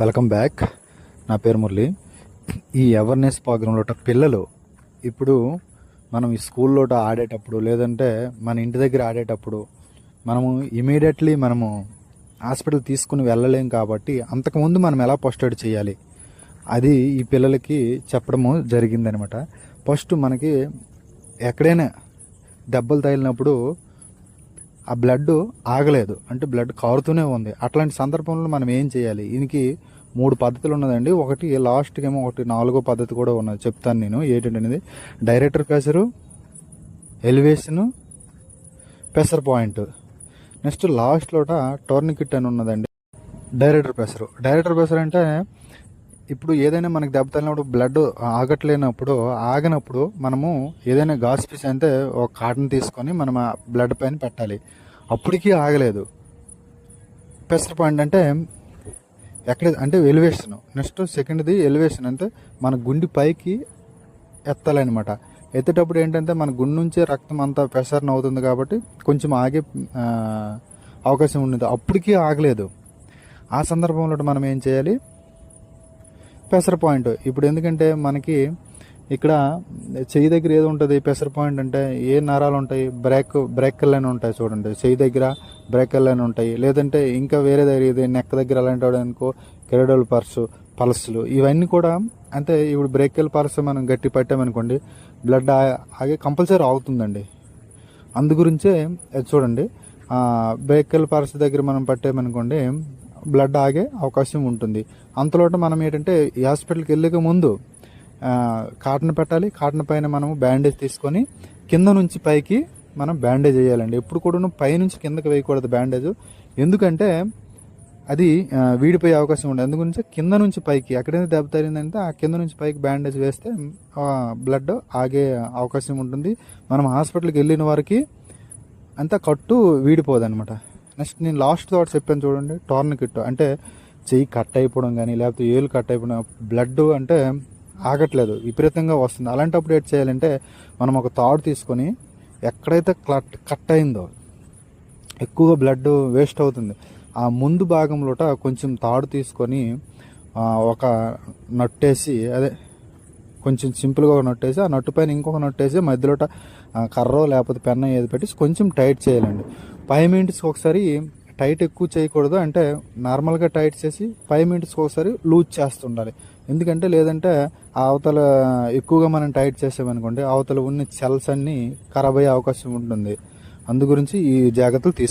Welcome back. నా పేరు మురళి. ఈ అవేర్నెస్ ప్రోగ్రాంలో పిల్లలు ఇప్పుడు మనం ఈ స్కూల్లో ఆడేటప్పుడు లేదంటే మన ఇంటి దగ్గర ఆడేటప్పుడు మనము ఇమీడియట్లీ మనము హాస్పిటల్ తీసుకుని వెళ్ళలేం కాబట్టి అంతకుముందు మనం ఎలా ఫస్ట్ ఎయిడ్ చేయాలి? అది ఈ పిల్లలకి చెప్పడము జరిగిందనమాట. ఫస్ట్ మనకి ఎక్కడైనా దెబ్బలు తగిలినప్పుడు ఆ బ్లడ్ ఆగలేదు. అంటే బ్లడ్ కారుతూనే ఉంది. అట్లాంటి సందర్భంలో మనం ఏం చేయాలి? దీనికి మూడు పద్ధతులు ఉన్నదండి. ఒకటి లాస్ట్కి ఏమో ఒకటి నాలుగో పద్ధతి కూడా ఉన్నది. చెప్తాను నేను. ఏంటంటే director pressure elevation pressure point next లాస్ట్లోట tourniquet అని ఉన్నదండి. డైరెక్టర్ ప్రెషర్ డైరెక్టర్ ప్రెషర్ అంటే ఇప్పుడు ఏదైనా మనకి దెబ్బ తగిలినప్పుడు బ్లడ్ ఆగట్లేనప్పుడు ఆగినప్పుడు మనము ఏదైనా గాస్ పీస్ అంటే ఒక కాటన్ తీసుకొని మనం ఆ బ్లడ్ పైన పెట్టాలి. అప్పటికీ ఆగలేదు. ప్రెషర్ పాయింట్ అంటే ఎక్కడ అంటే ఎలివేషన్ నెక్స్ట్ సెకండ్ది ఎలివేషన్ అంటే మన గుండె పైకి ఎత్తాలన్నమాట ఎత్తేటప్పుడు ఏంటంటే మన గుండె నుంచే రక్తం అంతా ప్రెషర్ని అవుతుంది కాబట్టి కొంచెం ఆగే అవకాశం ఉండదు. అప్పటికీ ఆగలేదు. ఆ సందర్భంలో మనం ఏం చేయాలి? Pressure point. ఇప్పుడు ఎందుకంటే మనకి ఇక్కడ చెయ్యి దగ్గర ఏది ఉంటుంది పెసర్ పాయింట్ అంటే ఏ నరాలు ఉంటాయి బ్రేక్ బ్రేకల్ అని ఉంటాయి చూడండి. చెయ్యి దగ్గర బ్రేక్ అని ఉంటాయి. లేదంటే ఇంకా వేరే దగ్గర ఇది నెక్ దగ్గర అలాంటి వాడు అనుకో కెరడోల్ పర్సు పల్స్లు ఇవన్నీ కూడా అంటే ఇప్పుడు బ్రేకల్ పర్స్ మనం గట్టి పట్టామనుకోండి బ్లడ్ ఆగే కంపల్సరీ ఆగుతుందండి అందు గురించే చూడండి. బ్రేకల్ పర్స్ దగ్గర మనం పట్టామనుకోండి బ్లడ్ ఆగే అవకాశం ఉంటుంది. అంతలోట మనం ఏంటంటే ఈ హాస్పిటల్కి వెళ్ళక ముందు కాటన్ పెట్టాలి. కాటన్ పైన మనము బ్యాండేజ్ తీసుకొని కింద నుంచి పైకి మనం బ్యాండేజ్ వేయాలండి. ఎప్పుడు కూడా పైనుంచి కిందకి వేయకూడదు బ్యాండేజ్ ఎందుకంటే అది వీడిపోయే అవకాశం ఉండదు. అందుగురించి కింద నుంచి పైకి ఎక్కడైనా దెబ్బ తగిలిందంటే ఆ కింద నుంచి పైకి బ్యాండేజ్ వేస్తే బ్లడ్ ఆగే అవకాశం ఉంటుంది. మనం హాస్పిటల్కి వెళ్ళిన వారికి అంతా కట్టు వీడిపోదు అనమాట నెక్స్ట్ నేను లాస్ట్ థాట్ చెప్పాను చూడండి టోర్నికిట్ అంటే చెయ్యి కట్ అయిపోవడం కానీ లేకపోతే ఏలు కట్ అయిపోవడం బ్లడ్ అంటే ఆగట్లేదు విపరీతంగా వస్తుంది. అలాంటప్పుడు ఏం చేయాలంటే మనం ఒక తాడు తీసుకొని ఎక్కడైతే క్లట్ కట్ అయిందో ఎక్కువగా బ్లడ్ వేస్ట్ అవుతుంది ఆ ముందు భాగంలోట కొంచెం తాడు తీసుకొని ఒక నట్టేసి అదే కొంచెం సింపుల్గా ఒక నట్టేసి ఆ నట్టు పైన ఇంకొక నట్టేసి మధ్యలోట కర్రో లేకపోతే పెన్న ఏది పెట్టి కొంచెం టైట్ చేయాలండి. ఫైవ్ మినిట్స్కి ఒకసారి టైట్ ఎక్కువ చేయకూడదు. అంటే నార్మల్గా టైట్ చేసి ఫైవ్ మినిట్స్కి ఒకసారి లూజ్ చేస్తుండాలి. ఎందుకంటే లేదంటే అవతల ఎక్కువగా మనం టైట్ చేసామనుకోండి అవతల ఉన్న సెల్స్ అన్నీ ఖరాబ్ అయ్యే అవకాశం ఉంటుంది. అందు గురించి ఈ జాగ్రత్తలు తీసుకు